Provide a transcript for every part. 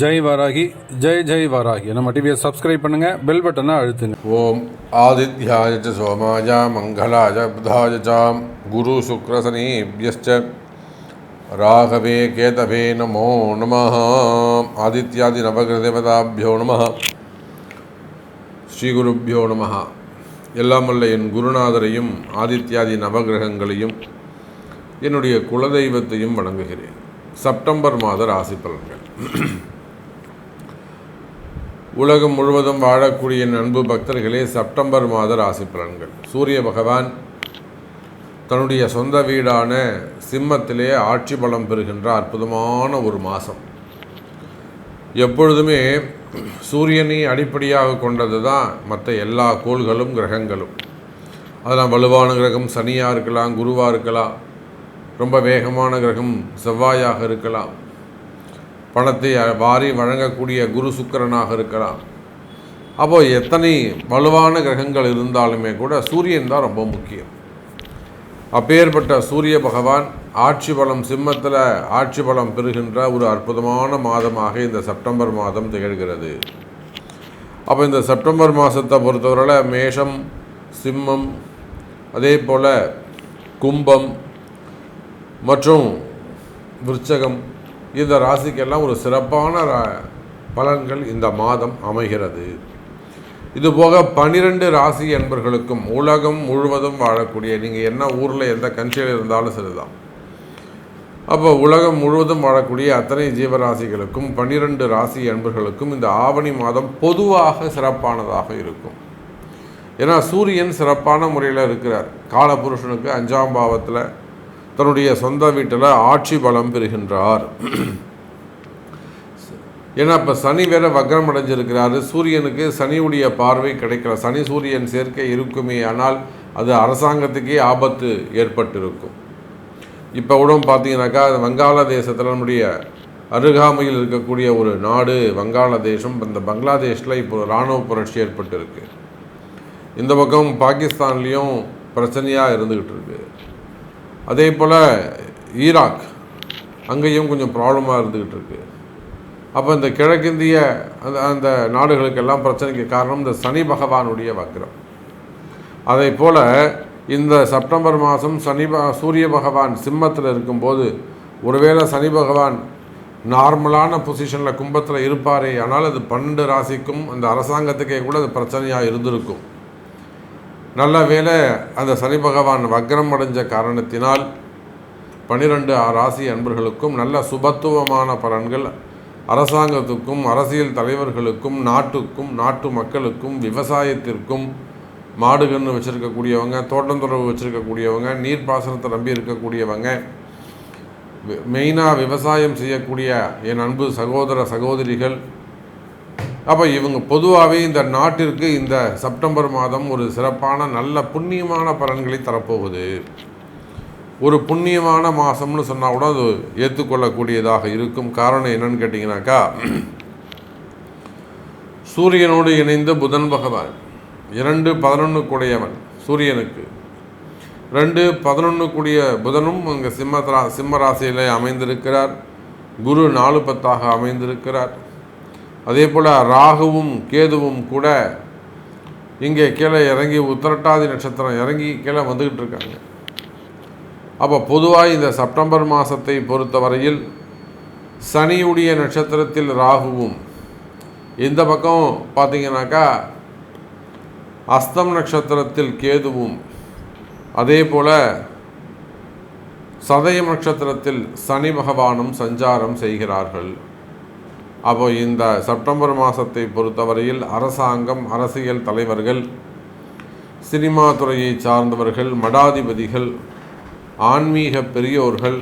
ஜெய் வாராகி ஜெய் ஜெய் வாராகி. நம்ம டிவியை சப்ஸ்கிரைப் பண்ணுங்க பெல் பட்டனை அழுத்துங்க. ஓம் ஆதித்யாய சோமாய மங்களாய புதாய சாம் குரு சுக்ரசனீபியश्च ராகவே கேதவே நமோ நம ஆதித்யாதி நவகிரதேவதாபியோ நம ஸ்ரீகுருப்பியோ நம எல்லாம் வல்ல என் குருநாதரையும் ஆதித்யாதி நவகிரகங்களையும் என்னுடைய குலதெய்வத்தையும் வணங்குகிறேன். செப்டம்பர் மாத ராசி பலன்கள். உலகம் முழுவதும் வாழக்கூடிய அன்பு பக்தர்களே செப்டம்பர் மாத ராசி பலன்கள். சூரிய பகவான் தன்னுடைய சொந்த வீடான சிம்மத்திலே ஆட்சி பலம் பெறுகின்ற அற்புதமான ஒரு மாதம். எப்பொழுதுமே சூரியனை அடிப்படையாக கொண்டது தான் மற்ற எல்லா கோள்களும் கிரகங்களும். அதெல்லாம் வலுவான கிரகம் சனியாக இருக்கலாம் குருவாக இருக்கலாம் ரொம்ப வேகமான கிரகம் செவ்வாயாக இருக்கலாம். பணத்தை வாரி வழங்கக்கூடிய குரு சுக்கிரனாக இருக்கலாம். அப்போ எத்தனை வலுவான கிரகங்கள் இருந்தாலுமே கூட சூரியன் தான் ரொம்ப முக்கியம். அப்பேற்பட்ட சூரிய பகவான் ஆட்சி பலம் சிம்மத்தில் ஆட்சி பலம் பெறுகின்ற ஒரு அற்புதமான மாதமாக இந்த செப்டம்பர் மாதம் திகழ்கிறது. அப்போ இந்த செப்டம்பர் மாதத்தை பொறுத்தவரையில் மேஷம் சிம்மம் அதே போல் கும்பம் மற்றும் விருச்சகம் இந்த ராசிக்கெல்லாம் ஒரு சிறப்பான ரா- பலன்கள் இந்த மாதம் அமைகிறது. இதுபோக பனிரெண்டு ராசி என்பர்களுக்கும் உலகம் முழுவதும் வாழக்கூடிய நீங்கள் என்ன ஊரில் எந்த கண்ட்ரியில் இருந்தாலும் சரிதான். அப்போ உலகம் முழுவதும் வாழக்கூடிய அத்தனை ஜீவராசிகளுக்கும் பன்னிரண்டு ராசி என்பர்களுக்கும் இந்த ஆவணி மாதம் பொதுவாக சிறப்பானதாக இருக்கும். ஏன்னா சூரியன் சிறப்பான முறையில் இருக்கிறார். காலபுருஷனுக்கு அஞ்சாம் பாவத்தில் தன்னுடைய சொந்த வீட்டில் ஆட்சி பலம் பெறுகின்றார். ஏன்னா இப்போ சனி வேற வக்ரம் அடைஞ்சிருக்கிறாரு. சூரியனுக்கு சனியுடைய பார்வை கிடைக்கல. சனி சூரியன் சேர்க்கை இருக்குமே ஆனால் அது அரசாங்கத்துக்கே ஆபத்து ஏற்பட்டிருக்கும். இப்போ கூட பார்த்தீங்கன்னாக்கா வங்காளதேசத்தில் நம்முடைய அருகாமையில் இருக்கக்கூடிய ஒரு நாடு வங்காளதேசம் இந்த பங்களாதேஷில் இப்போ இராணுவ புரட்சி ஏற்பட்டிருக்கு. இந்த பக்கம் பாகிஸ்தான்லேயும் பிரச்சனையாக இருந்துக்கிட்டு இருக்கு. அதே போல் ஈராக் அங்கேயும் கொஞ்சம் ப்ராப்ளமாக இருந்துக்கிட்டு இருக்கு அப்போ இந்த கிழக்கிந்திய அந்த அந்த நாடுகளுக்கெல்லாம் பிரச்சனைக்கு காரணம் இந்த சனி பகவானுடைய வக்ரம். அதே போல் இந்த செப்டம்பர் மாதம் சனி ப சூரிய பகவான் சிம்மத்தில் இருக்கும்போது ஒருவேளை சனி பகவான் நார்மலான பொசிஷனில் கும்பத்தில் இருப்பாரே ஆனால் அது பன்னெண்டு ராசிக்கும் அந்த அரசாங்கத்துக்கே கூட அது பிரச்சனையாக இருந்திருக்கும். நல்ல வேளை அந்த சனி பகவான் வக்ரம் அடைஞ்ச காரணத்தினால் பனிரெண்டு ராசி அன்பர்களுக்கும் நல்ல சுபத்துவமான பலன்கள் அரசாங்கத்துக்கும் அரசியல் தலைவர்களுக்கும் நாட்டுக்கும் நாட்டு மக்களுக்கும் விவசாயத்திற்கும் மாடு கன்று வச்சுருக்கக்கூடியவங்க தோட்டந்துறவு வச்சுருக்கக்கூடியவங்க நீர்ப்பாசனத்தை நம்பி இருக்கக்கூடியவங்க மெயினாக விவசாயம் செய்யக்கூடிய என் அன்பு சகோதர சகோதரிகள் அப்போ இவங்க பொதுவாகவே இந்த நாட்டிற்கு இந்த செப்டம்பர் மாதம் ஒரு சிறப்பான நல்ல புண்ணியமான பலன்களை தரப்போகுது. ஒரு புண்ணியமான மாதம்னு சொன்னால் கூட அது ஏற்றுக்கொள்ளக்கூடியதாக இருக்கும். காரணம் என்னன்னு கேட்டிங்கனாக்கா சூரியனோடு இணைந்த புதன் பகவான். இரண்டு பதினொன்று கூடையவன் சூரியனுக்கு. ரெண்டு பதினொன்று கூடிய புதனும் அங்கே சிம்ம ரா சிம்ம ராசியில் அமைந்திருக்கிறார். குரு நாலு பத்தாக அமைந்திருக்கிறார். அதே போல் ராகுவும் கேதுவும் கூட இங்கே கீழே இறங்கி உத்திரட்டாதி நட்சத்திரம் இறங்கி கீழே வந்துக்கிட்டு இருக்காங்க. அப்போ பொதுவாக இந்த செப்டம்பர் மாதத்தை பொறுத்தவரையில் சனியுடைய நட்சத்திரத்தில் ராகுவும் இந்த பக்கம் பார்த்தீங்கன்னாக்கா அஸ்தம் நட்சத்திரத்தில் கேதுவும் அதே போல் சதயம் நட்சத்திரத்தில் சனி பகவானும் சஞ்சாரம் செய்கிறார்கள். அப்போ இந்த செப்டம்பர் மாதத்தை பொறுத்தவரையில் அரசாங்கம் அரசியல் தலைவர்கள் சினிமா துறையை சார்ந்தவர்கள் மடாதிபதிகள் ஆன்மீக பெரியோர்கள்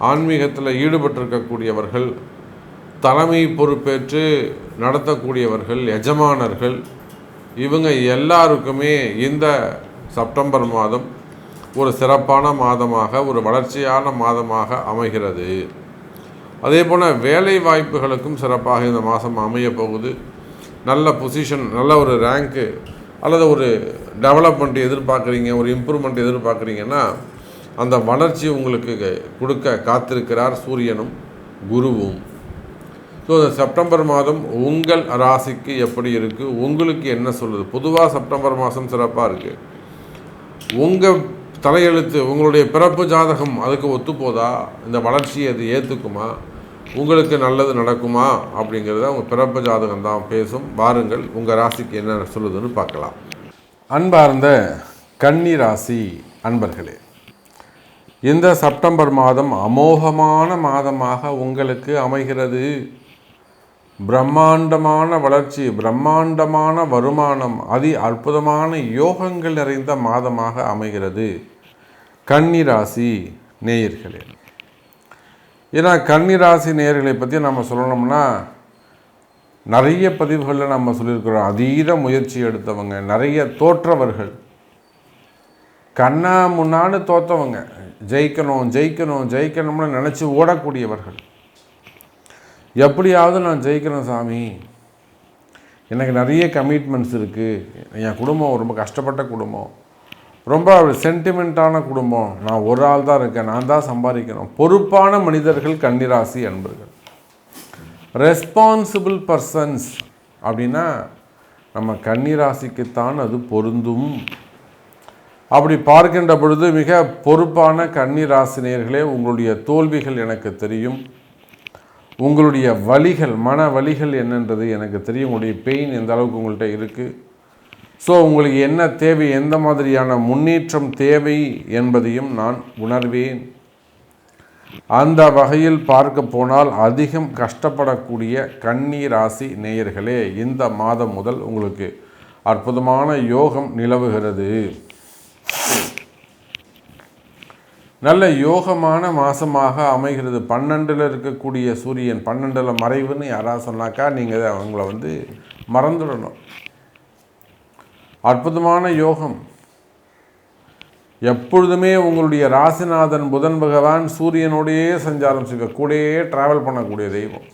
ஆன்மீகத்தில் ஈடுபட்டிருக்கக்கூடியவர்கள் தலைமை பொறுப்பேற்று நடத்தக்கூடியவர்கள் எஜமானர்கள் இவங்க எல்லாருக்குமே இந்த செப்டம்பர் மாதம் ஒரு சிறப்பான மாதமாக ஒரு வளர்ச்சியான மாதமாக அமைகிறது. அதே போல் வேலை வாய்ப்புகளுக்கும் சிறப்பாக இந்த மாதம் அமைய போகுது. நல்ல பொசிஷன் நல்ல ஒரு ரேங்க்கு அல்லது ஒரு டெவலப்மெண்ட் எதிர்பார்க்குறீங்க ஒரு இம்ப்ரூவ்மெண்ட் எதிர்பார்க்குறீங்கன்னா அந்த வளர்ச்சி உங்களுக்கு கொடுக்க காத்திருக்கிறார் சூரியனும் குருவும். ஸோ இந்த செப்டம்பர் மாதம் உங்கள் ராசிக்கு எப்படி இருக்குது உங்களுக்கு என்ன சொல்லுது? பொதுவாக செப்டம்பர் மாதம் சிறப்பாக இருக்குது உங்கள் தலையெழுத்து உங்களுடைய பிறப்பு ஜாதகம் அதுக்கு ஒத்துப்போதா? இந்த வளர்ச்சியை அது ஏற்றுக்குமா உங்களுக்கு நல்லது நடக்குமா அப்படிங்கிறத உங்கள் பிறப்பு ஜாதகம் தான் பேசும். வாருங்கள் உங்கள் ராசிக்கு என்ன சொல்லுதுன்னு பார்க்கலாம். அன்பார்ந்த கன்னி ராசி அன்பர்களே இந்த செப்டம்பர் மாதம் அமோகமான மாதமாக உங்களுக்கு அமைகிறது. பிரம்மாண்டமான வளர்ச்சி பிரம்மாண்டமான வருமானம் அதி அற்புதமான யோகங்கள் நிறைந்த மாதமாக அமைகிறது. கன்னிராசி நேயர்களே ஏன்னா கன்னிராசி நேர்களை பற்றி நம்ம சொல்லணும்னா நிறைய பதிவுகளில் நம்ம சொல்லியிருக்கிறோம். அதீத முயற்சி எடுத்தவங்க நிறைய தோற்றவர்கள். கண்ணா முன்னான்னு தோற்றவங்க ஜெயிக்கணும் ஜெயிக்கணும் ஜெயிக்கணும்னு நினச்சி ஓடக்கூடியவர்கள். எப்படியாவது நான் ஜெயிக்கிறேன் சாமி. எனக்கு நிறைய கமிட்மெண்ட்ஸ் இருக்குது என் குடும்பம் ரொம்ப கஷ்டப்பட்ட குடும்பம். ரொம்ப சென்டிமெண்ட்டான குடும்பம். நான் ஒரு ஆள் தான் இருக்கேன். நான் தான் சம்பாதிக்கணும். பொறுப்பான மனிதர்கள் கன்னிராசி அன்பர்கள். ரெஸ்பான்சிபிள் பர்சன்ஸ் அப்படின்னா நம்ம கன்னிராசிக்குத்தான் அது பொருந்தும். அப்படி பார்க்கின்ற பொழுது மிக பொறுப்பான கன்னிராசினியர்களே உங்களுடைய தோல்விகள் எனக்கு தெரியும். உங்களுடைய வழிகள் மன வலிகள் என்னன்றது எனக்கு தெரியும். உங்களுடைய பெயின் எந்த அளவுக்கு உங்கள்கிட்ட இருக்குது ஸோ உங்களுக்கு என்ன தேவை எந்த மாதிரியான முன்னேற்றம் தேவை என்பதையும் நான் உணர்வேன். அந்த வகையில் பார்க்க போனால் அதிகம் கஷ்டப்படக்கூடிய கன்னி ராசி நேயர்களே இந்த மாதம் முதல் உங்களுக்கு அற்புதமான யோகம் நிலவுகிறது. நல்ல யோகமான மாதமாக அமைகிறது. பன்னெண்டில் இருக்கக்கூடிய சூரியன் பன்னெண்டில் மறைவுன்னு யாராவது சொன்னாக்கா நீங்கள் அவங்கள வந்து மறந்துடணும். அற்புதமான யோகம். எப்பொழுதுமே உங்களுடைய ராசிநாதன் புதன் பகவான் சூரியனோடையே சஞ்சாரம் செய்வ கூடயே ட்ராவல் பண்ணக்கூடிய தெய்வம்.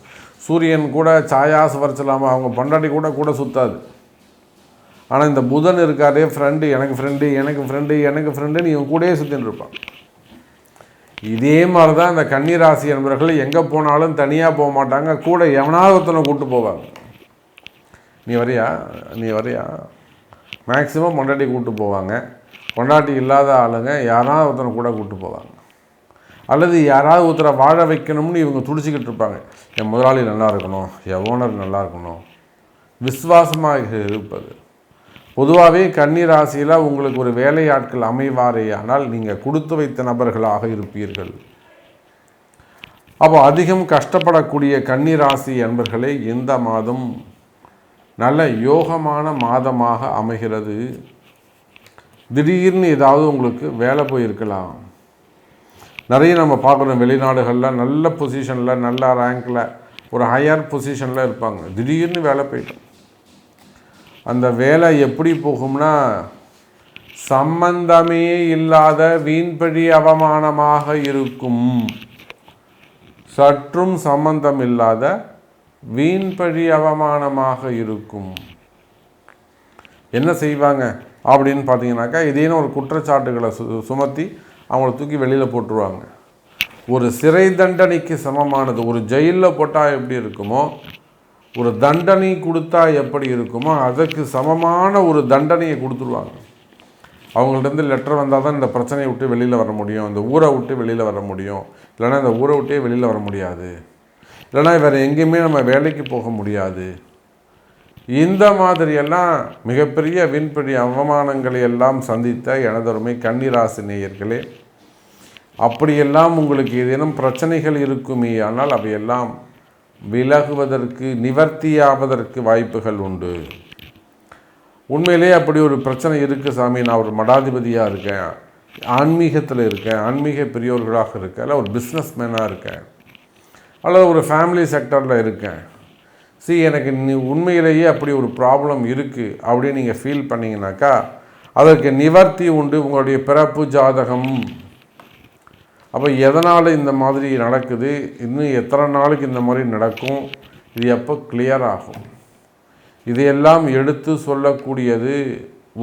சூரியன் கூட சாயா சுவரிச்சலாமா அவங்க பொண்டாட்டி கூட கூட சுத்தாது. ஆனால் இந்த புதன் இருக்காரே ஃப்ரெண்டு எனக்கு ஃப்ரெண்டு எனக்கு ஃப்ரெண்டு எனக்கு ஃப்ரெண்டுன்னு இவன் கூடயே சுற்றின்னு இருப்பான். இதே மாதிரி தான் இந்த கன்னிராசி என்பவர்கள் எங்கே போனாலும் தனியாக போக மாட்டாங்க கூட எவனாவது ஒருத்தனை கூப்பிட்டு போவாங்க. நீ வரியா? நீ வரியா? மேக்ஸிமம் பொண்டாட்டி கூப்பிட்டு போவாங்க. பொண்டாட்டி இல்லாத ஆளுங்க யாராவது ஒருத்தனை கூட கூப்பிட்டு போவாங்க. அல்லது யாராவது ஒருத்தரை வாழ வைக்கணும்னு இவங்க துடிச்சிக்கிட்டு இருப்பாங்க. என் முதலாளி நல்லா இருக்கணும் என் ஓனர் நல்லா இருக்கணும். விசுவாசமாக இருப்பது. பொதுவாகவே கன்னிராசியில் உங்களுக்கு ஒரு வேலையாட்கள் அமைவாரே ஆனால் நீங்கள் கொடுத்து வைத்த நபர்களாக இருப்பீர்கள். அப்போ அதிகம் கஷ்டப்படக்கூடிய கன்னிராசி ராசி என்பர்களே இந்த மாதம் நல்ல யோகமான மாதமாக அமைகிறது. திடீர்னு ஏதாவது உங்களுக்கு வேலை போயிருக்கலாம். நிறைய நம்ம பார்க்குறோம் வெளிநாடுகளில் நல்ல பொசிஷனில் நல்ல ரேங்கில் ஒரு ஹையர் பொசிஷனில் இருப்பாங்க. திடீர்னு வேலை போயிட்டோம் அந்த வேலை எப்படி போகும்னா சம்பந்தமே இல்லாத வீண்பழி அவமானமாக இருக்கும். சற்றும் சம்பந்தம் இல்லாத வீண்பழி அவமானமாக இருக்கும். என்ன செய்வாங்க? அப்படின்னு பார்த்தீங்கன்னாக்கா இதேன்னு ஒரு குற்றச்சாட்டுகளை சு சுமத்தி அவங்கள தூக்கி வெளியில் போட்டுருவாங்க. ஒரு சிறை தண்டனைக்கு சமமானது ஒரு ஜெயிலில் போட்டால் எப்படி இருக்குமோ ஒரு தண்டனை கொடுத்தா எப்படி இருக்குமோ அதற்கு சமமான ஒரு தண்டனையை கொடுத்துருவாங்க. அவங்கள்ட்ட லெட்டர் வந்தால் தான் இந்த பிரச்சனையை விட்டு வெளியில் வர முடியும் இந்த ஊரை விட்டு வெளியில் வர முடியும். இல்லைன்னா இந்த ஊரை விட்டே வெளியில் வர முடியாது. இல்லைனா வேறு எங்கேயுமே நம்ம வேலைக்கு போக முடியாது. இந்த மாதிரியெல்லாம் மிகப்பெரிய விண்பெரி அவமானங்களை எல்லாம் சந்தித்த எனதொருமை கன்னிராசி நேயர்களே அப்படியெல்லாம் உங்களுக்கு ஏதேனும் பிரச்சனைகள் இருக்குமே ஆனால் அவையெல்லாம் விலகுவதற்கு நிவர்த்தியாவதற்கு வாய்ப்புகள் உண்டு. உண்மையிலே அப்படி ஒரு பிரச்சனை இருக்குது சாமி. நான் ஒரு மடாதிபதியாக இருக்கேன். ஆன்மீகத்தில் இருக்கேன். ஆன்மீக பெரியோர்களாக இருக்கேன். இல்லை ஒரு பிஸ்னஸ் மேனாக இருக்கேன். அல்லது ஒரு ஃபேமிலி செக்டரில் இருக்கேன். சி எனக்கு நீ உண்மையிலேயே அப்படி ஒரு ப்ராப்ளம் இருக்குது அப்படின்னு நீங்கள் ஃபீல் பண்ணிங்கனாக்கா அதற்கு நிவர்த்தி உண்டு உங்களுடைய பிறப்பு ஜாதகம். அப்போ எதனால் இந்த மாதிரி நடக்குது? இன்னும் எத்தனை நாளுக்கு இந்த மாதிரி நடக்கும்? இது எப்போ கிளியர் ஆகும்? இதையெல்லாம் எடுத்து சொல்லக்கூடியது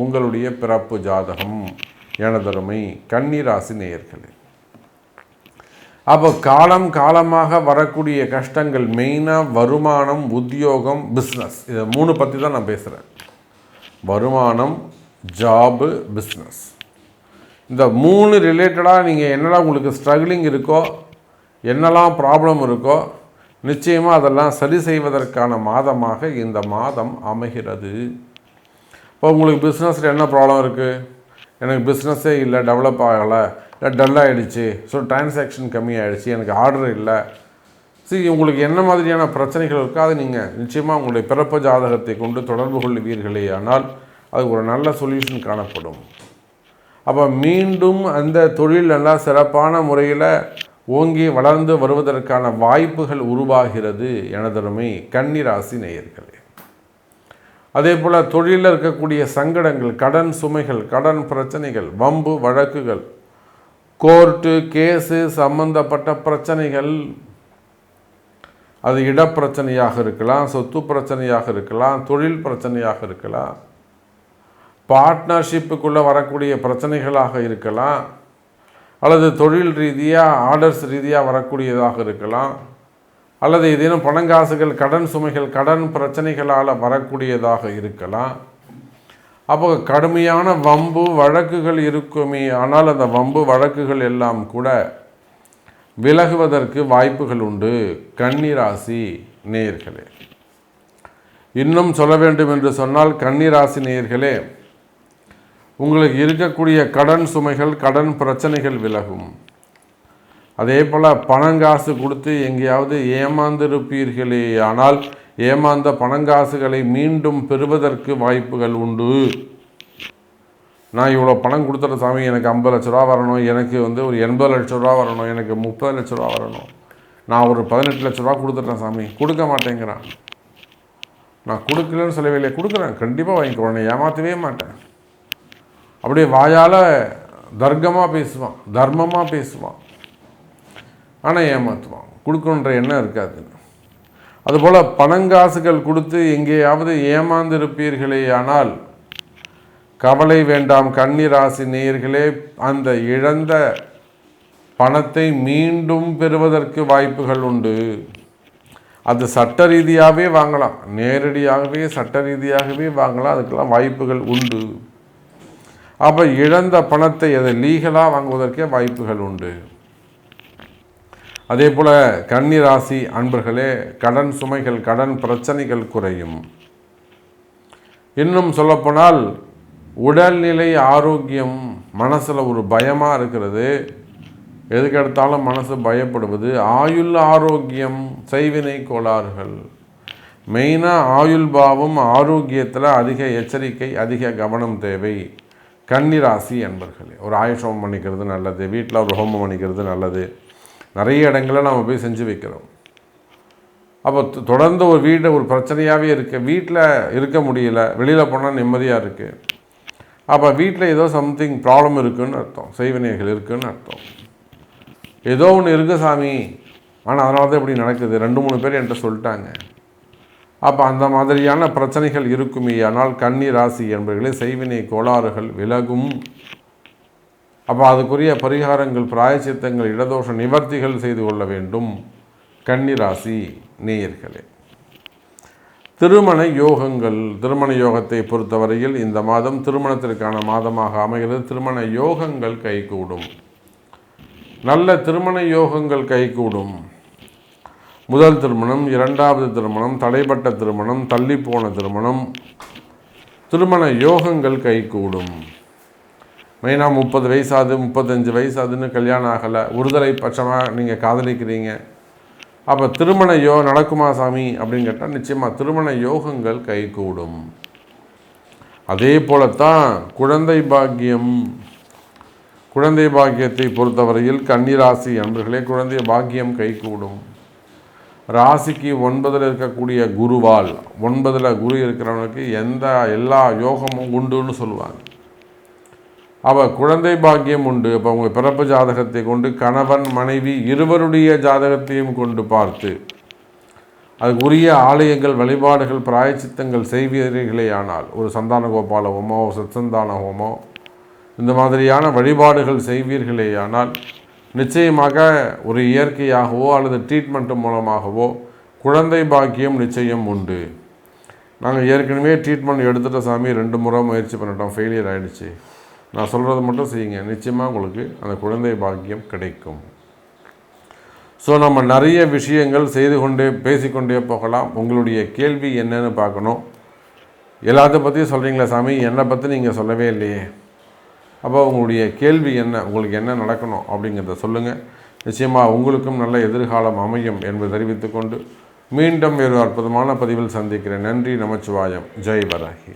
உங்களுடைய பிறப்பு ஜாதகம். எனதருமை கன்னிராசி நேயர்களே. அப்போ காலம் காலமாக வரக்கூடிய கஷ்டங்கள் மெயினாக வருமானம் உத்தியோகம் பிஸ்னஸ் இதை மூணு பற்றி தான் நான் பேசுகிறேன் வருமானம் ஜாபு பிஸ்னஸ் இந்த மூணு ரிலேட்டடாக நீங்கள் என்னெல்லாம் உங்களுக்கு ஸ்ட்ரகிளிங் இருக்கோ என்னெல்லாம் ப்ராப்ளம் இருக்கோ நிச்சயமாக அதெல்லாம் சரி செய்வதற்கான மாதமாக இந்த மாதம் அமைகிறது. இப்போ உங்களுக்கு பிஸ்னஸில் என்ன ப்ராப்ளம் இருக்குது எனக்கு பிஸ்னஸே இல்லை டெவலப் ஆகலை. இல்லை டல் ஆகிடுச்சு ஸோ டிரான்சாக்ஷன் கம்மியாகிடுச்சு எனக்கு ஆர்டர் இல்லை. சரி உங்களுக்கு என்ன மாதிரியான பிரச்சனைகள் இருக்கோ அதை நீங்கள் நிச்சயமாக உங்களுடைய பிறப்பு ஜாதகத்தை கொண்டு தொடர்பு கொள்வீர்களே. ஆனால் அது ஒரு நல்ல சொல்யூஷன் காணப்படும். அப்போ மீண்டும் அந்த தொழில் நல்லா சிறப்பான முறையில் ஓங்கி வளர்ந்து வருவதற்கான வாய்ப்புகள் உருவாகிறது எனதருமை கன்னிராசி நேயர்களே. அதே போல் தொழிலில் இருக்கக்கூடிய சங்கடங்கள் கடன் சுமைகள் கடன் பிரச்சனைகள் வம்பு வழக்குகள் கோர்ட்டு கேஸு சம்பந்தப்பட்ட பிரச்சனைகள் அது இடப்பிரச்சனையாக இருக்கலாம் சொத்து பிரச்சனையாக இருக்கலாம் தொழில் பிரச்சனையாக இருக்கலாம் பார்ட்னர்ஷிப்புக்குள்ளே வரக்கூடிய பிரச்சனைகளாக இருக்கலாம் அல்லது தொழில் ரீதியாக ஆர்டர்ஸ் ரீதியாக வரக்கூடியதாக இருக்கலாம் அல்லது ஏதேனும் பணங்காசுகள் கடன் சுமைகள் கடன் பிரச்சனைகளால் வரக்கூடியதாக இருக்கலாம். அப்போ கடுமையான வம்பு வழக்குகள் இருக்குமே ஆனால் அந்த வம்பு வழக்குகள் எல்லாம் கூட விலகுவதற்கு வாய்ப்புகள் உண்டு. கன்னிராசி நேயர்களே இன்னும் சொல்ல வேண்டும் என்று சொன்னால் கன்னிராசி நேயர்களே உங்களுக்கு இருக்கக்கூடிய கடன் சுமைகள் கடன் பிரச்சனைகள் விலகும். அதே போல் பணங்காசு கொடுத்து எங்கேயாவது ஏமாந்திருப்பீர்களே ஆனால் ஏமாந்த பணங்காசுகளை மீண்டும் பெறுவதற்கு வாய்ப்புகள் உண்டு. நான் இவ்வளோ பணம் கொடுத்துட்ட சாமி எனக்கு ஐம்பது லட்ச ரூபா வரணும். எனக்கு வந்து ஒரு எண்பது லட்ச ரூபா வரணும். எனக்கு முப்பது லட்ச ரூபா வரணும். நான் ஒரு பதினெட்டு லட்ச ரூபா கொடுத்துட்டேன் சாமி. கொடுக்க மாட்டேங்கிறான். நான் கொடுக்கலன்னு சொல்லவே இல்லையே கொடுக்குறேன். கண்டிப்பாக வாங்கிக்கோ. உன்னை ஏமாற்றவே மாட்டேன். அப்படியே வாயால் தர்க்கமாக பேசுவான். தர்மமாக பேசுவான். ஆனால் ஏமாற்றுவான் கொடுக்கணுன்ற எண்ணம் இருக்காது. அதுபோல் பணங்காசுகள் கொடுத்து எங்கேயாவது ஏமாந்திருப்பீர்களே ஆனால் கவலை வேண்டாம் கன்னிராசி நேயர்களே அந்த இழந்த பணத்தை மீண்டும் பெறுவதற்கு வாய்ப்புகள் உண்டு. அது சட்ட ரீதியாகவே வாங்கலாம் நேரடியாகவே சட்ட ரீதியாகவே வாங்கலாம் அதுக்கெல்லாம் வாய்ப்புகள் உண்டு. அப்போ இழந்த பணத்தை அதை லீகலாக வாங்குவதற்கே வாய்ப்புகள் உண்டு. அதே போல் கன்னிராசி அன்பர்களே கடன் சுமைகள் கடன் பிரச்சனைகள் குறையும். இன்னும் சொல்லப்போனால் உடல்நிலை ஆரோக்கியம் மனசில் ஒரு பயமாக இருக்கிறது. எதுக்கெடுத்தாலும் மனசு பயப்படுவது. ஆயுள் ஆரோக்கியம் செய்வினை கோளாறுகள். மெயினாக ஆயுள் பாவம் ஆரோக்கியத்தில் அதிக எச்சரிக்கை அதிக கவனம் தேவை. கன்னிராசி என்பர்களே ஒரு ஆயுஷ் ஹோமம் பண்ணிக்கிறது நல்லது வீட்டில் ஒரு ஹோமம் பண்ணிக்கிறது நல்லது. நிறைய இடங்களில் நாம் போய் செஞ்சு வைக்கிறோம். அப்போ தொ- தொடர்ந்து ஒரு வீடு ஒரு பிரச்சனையாகவே இருக்கு. வீட்டில் இருக்க முடியல. வெளியில் போனால் நிம்மதியாக இருக்குது அப்போ வீட்டில் ஏதோ சம்திங் ப்ராப்ளம் இருக்குன்னு அர்த்தம். செய்வினைகள் இருக்குதுன்னு அர்த்தம். ஏதோ ஒன்று இருக்குது சாமி. ஆனால் அதனால தான் இப்படி நடக்குது. ரெண்டு மூணு பேர் என்கிட்ட சொல்லிட்டாங்க. அப்போ அந்த மாதிரியான பிரச்சனைகள் இருக்குமே. ஆனால் கன்னி ராசி என்பவர்களே செய்வினை கோளாறுகள் விலகும். அப்போ அதுக்குரிய பரிகாரங்கள் பிராயச்சித்தங்கள் இடதோஷ நிவர்த்திகள் செய்து கொள்ள வேண்டும். கன்னிராசி நேயர்களே திருமண யோகங்கள் திருமண யோகத்தை பொறுத்தவரையில் இந்த மாதம் திருமணத்திற்கான மாதமாக அமைகிறது. திருமண யோகங்கள் கைகூடும். நல்ல திருமண யோகங்கள் கைகூடும். முதல் திருமணம் இரண்டாவது திருமணம் தடைப்பட்ட திருமணம் தள்ளிப்போன திருமணம் திருமண யோகங்கள் கைகூடும். மெயினாக முப்பது வயசாது முப்பத்தஞ்சு வயசாதுன்னு கல்யாணம் ஆகலை. ஒருதலை பட்சமாக நீங்கள் காதலிக்கிறீங்க. அப்போ திருமண யோ நடக்குமா சாமி? அப்படின்னு கேட்டால் நிச்சயமாக திருமண யோகங்கள் கைகூடும். அதே போலத்தான் குழந்தை பாக்கியம். குழந்தை பாக்கியத்தை பொறுத்தவரையில் கன்னிராசி அன்பர்களே குழந்தை பாக்கியம் கைகூடும். ராசிக்கு ஒன்பதில் இருக்கக்கூடிய குருவால் ஒன்பதில் குரு இருக்கிறவனுக்கு எந்த எல்லா யோகமும் உண்டுன்னு சொல்லுவாங்க. அவள் குழந்தை பாக்கியம் உண்டு. அப்போ அவங்க பிறப்பு ஜாதகத்தை கொண்டு கணவன் மனைவி இருவருடைய ஜாதகத்தையும் கொண்டு பார்த்து அதுக்கு உரிய ஆலயங்கள் வழிபாடுகள் பிராயச்சித்தங்கள் செய்வீர்களே ஆனால் ஒரு சந்தான கோபால ஹோமோ சத்சந்தான ஹோமோ இந்த மாதிரியான வழிபாடுகள் செய்வீர்களே ஆனால் நிச்சயமாக ஒரு இயற்கையாகவோ அல்லது ட்ரீட்மெண்ட் மூலமாகவோ குழந்தை பாக்கியம் நிச்சயம் உண்டு. நாங்கள் ஏற்கனவே ட்ரீட்மெண்ட் எடுத்துகிட்ட சாமி ரெண்டு முறை முயற்சி பண்ணிட்டோம். ஃபெயிலியர் ஆகிடுச்சு நான் சொல்கிறத மட்டும் செய்யுங்க. நிச்சயமாக உங்களுக்கு அந்த குழந்தை பாக்கியம் கிடைக்கும். ஸோ நம்ம நிறைய விஷயங்கள் செய்து கொண்டே பேசிக்கொண்டே போகலாம். உங்களுடைய கேள்வி என்னன்னு பார்க்கணும். எல்லாத்த பற்றியும் சொல்கிறீங்களா சாமி? என்னை பற்றி நீங்கள் சொல்லவே இல்லையே. அப்போ உங்களுடைய கேள்வி என்ன? உங்களுக்கு என்ன நடக்கணும் அப்படிங்கிறத சொல்லுங்கள் நிச்சயமாக உங்களுக்கும் நல்ல எதிர்காலம் அமையும் என்பதை தெரிவித்துக்கொண்டு மீண்டும் வேறு அற்புதமான பதிவில் சந்திக்கிறேன். நன்றி நமச்சிவாயம். ஜெய் வராகி.